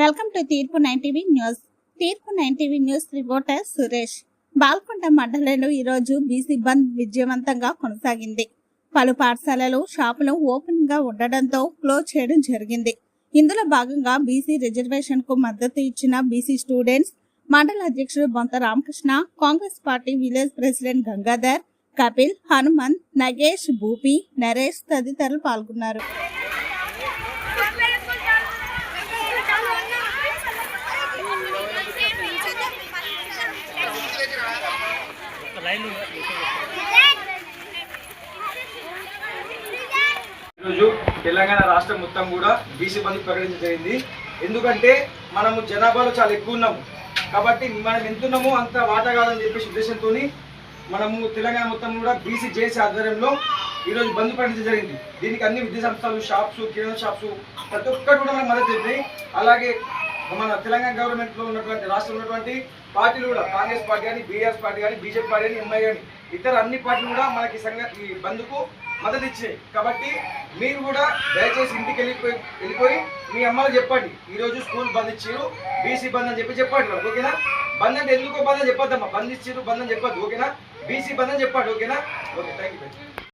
Welcome to Theerpu nine TV news. Theerpu nine TV news reporter Suresh. Balkonda మండలంలో ఈరోజు BC బంద్ విజయవంతంగా కొనసాగింది. పలు పాఠశాలలు షాపులు ఓపెన్గా ఉండడంతో క్లోజ్ చేయడం జరిగింది. ఇందులో భాగంగా బీసీ రిజర్వేషన్కు మద్దతు ఇచ్చిన బీసీ స్టూడెంట్స్ మండల అధ్యక్షుడు Bontha Ramakrishna Congress party village president Gangadhar Kapil Hanumanth Nagesh Bhupi Naresh తదితరులు పాల్గొన్నారు. ఈరోజు తెలంగాణ రాష్ట్రం మొత్తం కూడా బీసీ బంద్ ప్రకటించడం జరిగింది. ఎందుకంటే మనము జనాభాలో చాలా ఎక్కువ ఉన్నాము. కాబట్టి మనం ఎంతున్నామో అంత వాటా కాదని చెప్పేసి ఉద్దేశంతో మనము తెలంగాణ మొత్తం కూడా బీసీ జేసీ ఆధ్వర్యంలో ఈరోజు బంద్ ప్రకటించడం జరిగింది. దీనికి అన్ని విద్యా సంస్థలు షాప్స్ కిరాణా షాప్స్ ప్రతి ఒక్కటి కూడా మనకు మద్దతు అలాగే మన తెలంగాణ గవర్నమెంట్లో ఉన్నటువంటి రాష్ట్రంలో ఉన్నటువంటి పార్టీలు కూడా కాంగ్రెస్ పార్టీ కానీ బీఆర్ఎస్ పార్టీ కానీ బీజేపీ పార్టీ కానీ ఎంఐ కానీ ఇతర అన్ని పార్టీలు కూడా మనకి సంఘ ఈ బంద్కు మద్దతు ఇచ్చాయి. కాబట్టి మీరు కూడా దయచేసి ఇంటికి వెళ్ళిపోయి వెళ్ళిపోయి మీ అమ్మలు చెప్పండి. ఈరోజు స్కూల్ బంద్ ఇచ్చారు బీసీ బంద్ అని చెప్పి చెప్పండి. ఓకేనా? బంద్ అంటే ఎందుకో బంద్ అని చెప్పొద్దమ్మా. బంద్ ఇచ్చారు బంద్ అని చెప్పొద్దు. ఓకేనా? బీసీ బంద్ అని చెప్పండి. ఓకేనా? Okay thank you